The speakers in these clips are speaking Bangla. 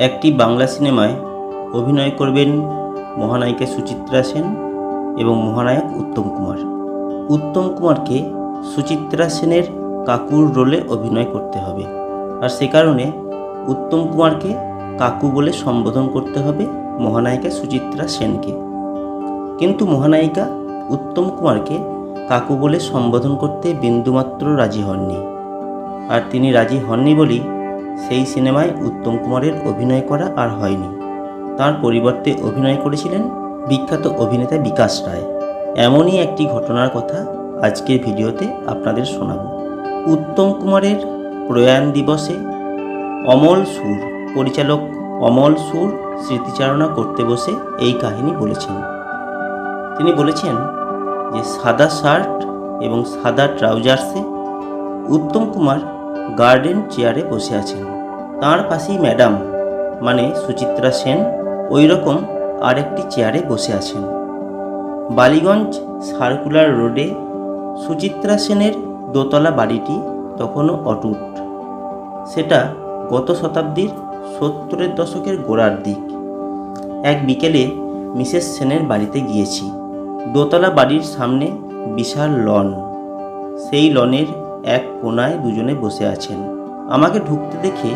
একটি বাংলা সিনেমায় অভিনয় করবেন মহানায়িকা সুচিত্রা সেন এবং মহানায়ক উত্তম কুমার। উত্তম কুমারকে সুচিত্রা সেনের কাকুর রোলে অভিনয় করতে হবে। আর সে কারণে উত্তম কুমারকে কাকু বলে সম্বোধন করতে হবে মহানায়িকা সুচিত্রা সেনকে। কিন্তু মহানায়িকা উত্তম কুমারকে কাকু বলে সম্বোধন করতে বিন্দুমাত্র রাজি হননি। আর তিনি রাজি হননি বলেই সেই সিনেমায় উত্তম কুমারের অভিনয় করা আর হয়নি। তার পরিবর্তে অভিনয় করেছিলেন বিখ্যাত অভিনেতা বিকাশ রায়। এমনই একটি ঘটনার কথা আজকের ভিডিওতে আপনাদের শোনাব। উত্তম কুমারের প্রয়াণ দিবসে অমল সুর, পরিচালক অমল সুর স্মৃতিচারণা করতে বসে এই কাহিনী বলেছেন। তিনি বলেছেন যে সাদা শার্ট এবং সাদা ট্রাউজার্সে উত্তম কুমার গার্ডেন চেয়ারে বসে আছেন। তার পাশেই ম্যাডাম মানে সুচিত্রা সেন ওই রকম আরেকটি চেয়ারে বসে আছেন। বালিগঞ্জ সার্কুলার রোডে সুচিত্রা সেনের দোতলা বাড়িটি তখনও অটুট। সেটা গত শতাব্দীর সত্তরের দশকের গোড়ার দিক। এক বিকেলে মিসেস সেনের বাড়িতে গিয়েছি। দোতলা বাড়ির সামনে বিশাল লন। সেই লনের এক কোনায় দুজনে বসে আছেন। আমাকে ঢুকতে দেখে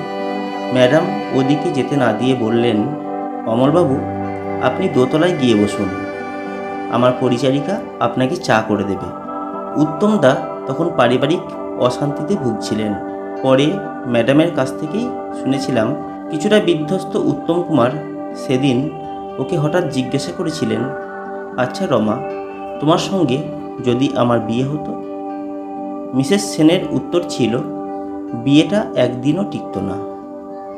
ম্যাডাম ওদিকে যেতে না দিয়ে বললেন, অমলবাবু, আপনি দোতলায় গিয়ে বসুন। আমার পরিচারিকা আপনাকে চা করে দেবে। উত্তম দা তখন পারিবারিক অশান্তিতে ভুগছিলেন। পরে ম্যাডামের কাছ থেকেই শুনেছিলাম, কিছুটা বিধ্বস্ত উত্তম কুমার সেদিন ওকে হঠাৎ জিজ্ঞাসা করেছিলেন আচ্ছা রমা, তোমার সঙ্গে যদি আমার বিয়ে হতো? মিসেস সেনের উত্তর ছিল, বিয়েটা একদিনও টিকত না,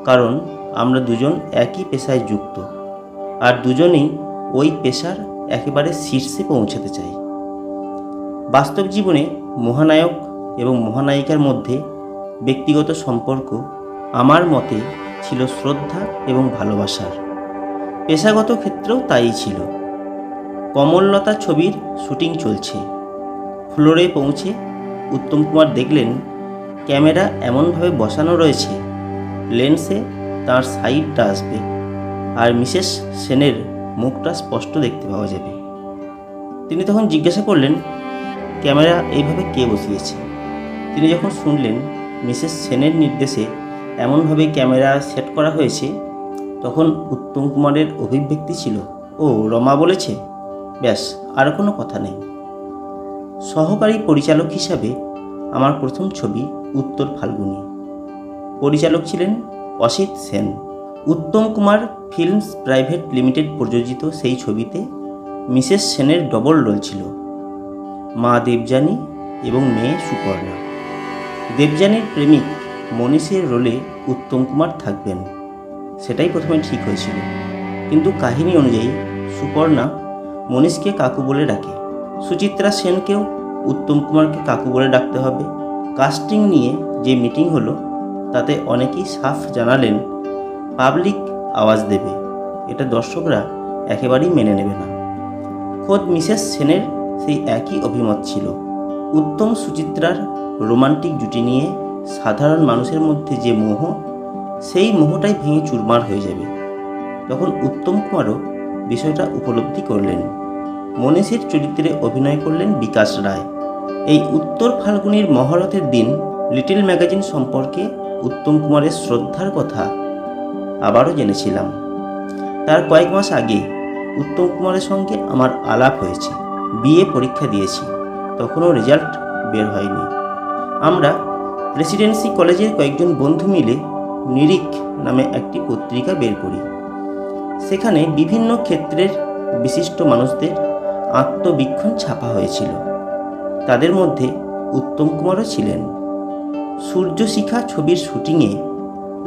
কারণ আমরা দুজন একই পেশায় যুক্ত, আর দুজনেই ওই পেশার একেবারে শীর্ষে পৌঁছাতে চাই। বাস্তব জীবনে মহানায়ক এবং মহানায়িকার মধ্যে ব্যক্তিগত সম্পর্ক আমার মতে ছিল শ্রদ্ধা এবং ভালোবাসার। পেশাগত ক্ষেত্রেও তাই ছিল। কমললতা ছবির শুটিং চলছে, ফ্লোরে পৌঁছে উত্তম কুমার দেখলেন, ক্যামেরা এমনভাবে বসানো রয়েছে, লেন্সে তার সাইডটা আসবে আর মিসেস সেনের মুখটা স্পষ্ট দেখতে পাওয়া যাবে। তিনি তখন জিজ্ঞাসা করলেন, ক্যামেরা এইভাবে কে বসিয়েছে? তিনি যখন শুনলেন মিসেস সেনের নির্দেশে এমনভাবে ক্যামেরা সেট করা হয়েছে, তখন উত্তম কুমারের অভিব্যক্তি ছিল, ও রমা বলেছে? ব্যাস, আর কোনো কথা নেই। সহকারী পরিচালক হিসাবে আমার প্রথম ছবি উত্তর ফাল্গুনী। পরিচালক ছিলেন Asit Sen. Uttam Kumar films private limited প্রযোজিত সেই ছবিতে মিসেস সেনের ডবল রোল ছিল। মা দেবযানী এবং মেয়ে সুপর্ণা। দেবযানীর প্রেমিক মনীষের রোলে উত্তম কুমার থাকবেন। সেটাই প্রথমে ঠিক হয়েছিল। কিন্তু কাহিনী অনুযায়ী সুপর্ণা মনীষকে কাকু বলে ডাকে। সুচিত্রা সেনকেও উত্তম কুমারকে কাকু বলে ডাকতে হবে। কাস্টিং নিয়ে যে মিটিং হলো, তাতে অনেকেই সাফ জানালেন, পাবলিক আওয়াজ দেবে। এটা দর্শকরা একেবারেই মেনে নেবে না। খোদ মিসেস সেনের সেই একই অভিমত ছিল। উত্তম সুচিত্রার রোমান্টিক জুটি নিয়ে সাধারণ মানুষের মধ্যে যে মোহ, সেই মোহটাই ভেঙে চুরমার হয়ে যাবে। তখন উত্তম কুমারও বিষয়টা উপলব্ধি করলেন। মনীষীর চরিত্রে অভিনয় করলেন বিকাশ রায়। এই উত্তর ফাল্গুনির মহরতের দিন লিটিল ম্যাগাজিন সম্পর্কে উত্তম কুমারের শ্রদ্ধার কথা আবারও জেনেছিলাম। তার কয়েক মাস আগে উত্তম কুমারের সঙ্গে আমার আলাপ হয়েছে, বিএ পরীক্ষা দিয়েছি, তখনও রেজাল্ট বের হয়নি। আমরা প্রেসিডেন্সি কলেজের কয়েকজন বন্ধু মিলে নিরিখ নামে একটি পত্রিকা বের করি। সেখানে বিভিন্ন ক্ষেত্রের বিশিষ্ট মানুষদের আত্মবীক্ষণ ছাপা হয়েছিল। তাদের মধ্যে উত্তম কুমারও ছিলেন। সূর্যশিখা ছবির শুটিংয়ে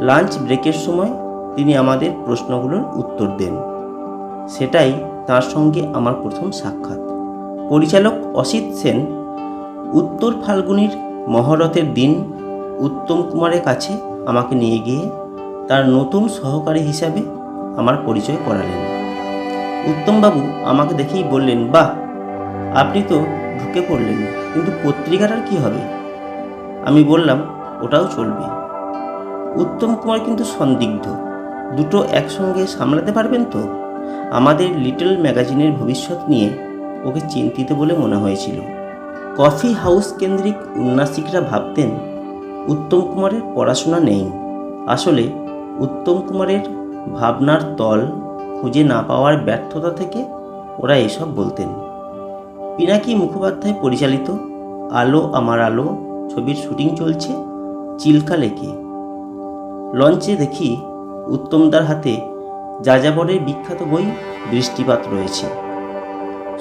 লাঞ্চ ব্রেকের সময় তিনি আমাদের প্রশ্নগুলোর উত্তর দেন। সেটাই তার সঙ্গে আমার প্রথম সাক্ষাৎ। পরিচালক অসিত সেন, উত্তর ফাল্গুনির মহরতের দিন উত্তম কুমারের কাছে আমাকে নিয়ে গিয়ে তার নতুন সহকারী হিসাবে আমার পরিচয় করালেন। উত্তমবাবু আমাকে দেখেই বললেন, বাহ, আপনি তো ঢুকে পড়লেন, কিন্তু পত্রিকাটার কি হবে? আমি বললাম, ওটাও চলবে। উত্তম কুমার কিন্তু সন্দিগ্ধ। দুটো একসঙ্গে সামলাতে পারবেন তো? আমাদের লিটল ম্যাগাজিনের ভবিষ্যৎ নিয়ে ওকে চিন্তিত বলে মনে হয়েছিল। কফি হাউস কেন্দ্রিক উন্নাসিকরা ভাবতেন, উত্তম কুমারের পড়াশোনা নেই। আসলে উত্তম কুমারের ভাবনার তল খুঁজে না পাওয়ার ব্যর্থতা থেকে ওরা এসব বলতেন। পিনাকি মুখোপাধ্যায় পরিচালিত আলো আমার আলো ছবির শুটিং চলছে চিল্কা লেকে। লঞ্চে দেখি উত্তমদার হাতে যাযাবরের বিখ্যাত বই বৃষ্টিপাত রয়েছে।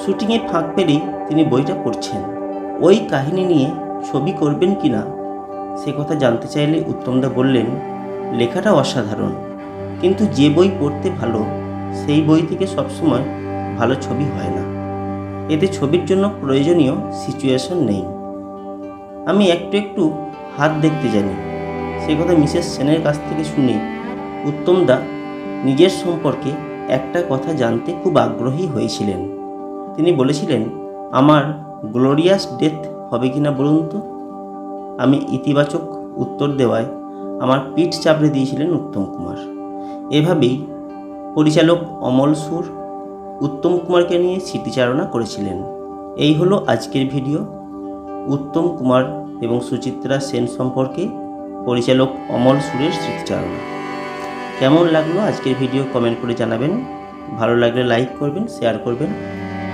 শুটিংয়ে ফাঁক পেলেই তিনি বইটা পড়ছেন। ওই কাহিনী নিয়ে ছবি করবেন কি না সে কথা জানতে চাইলে উত্তমদা বললেন, লেখাটা অসাধারণ। কিন্তু যে বই পড়তে ভালো সেই বই থেকে সবসময় ভালো ছবি হয় না। এতে ছবির জন্য প্রয়োজনীয় সিচুয়েশন নেই। আমি একটু একটু হাত দেখতে জানি। সে কথা মিসেস সেনের কাছ থেকে শুনে উত্তমদা নিজের সম্পর্কে একটা কথা জানতে খুব আগ্রহী হয়েছিলেন। তিনি বলেছিলেন, আমার গ্লোরিয়াস ডেথ হবে কিনা বলুন তো? আমি ইতিবাচক উত্তর দেওয়ায় আমার পিঠ চাপড়ে দিয়েছিলেন উত্তম কুমার। এভাবেই পরিচালক অমল সুর, উত্তম কুমারকে নিয়ে স্মৃতিচারণা করেছিলেন। এই হলো আজকের ভিডিও। উত্তম কুমার এবং সুচিত্রা সেন সম্পর্কে পরিচালক অমল সুরের স্মৃতিচারণা। কেমন লাগল আজকের ভিডিও কমেন্ট করে জানাবেন। ভালো লাগলে লাইক করবেন, শেয়ার করবেন,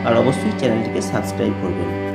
আর অবশ্যই চ্যানেলটিকে সাবস্ক্রাইব করবেন।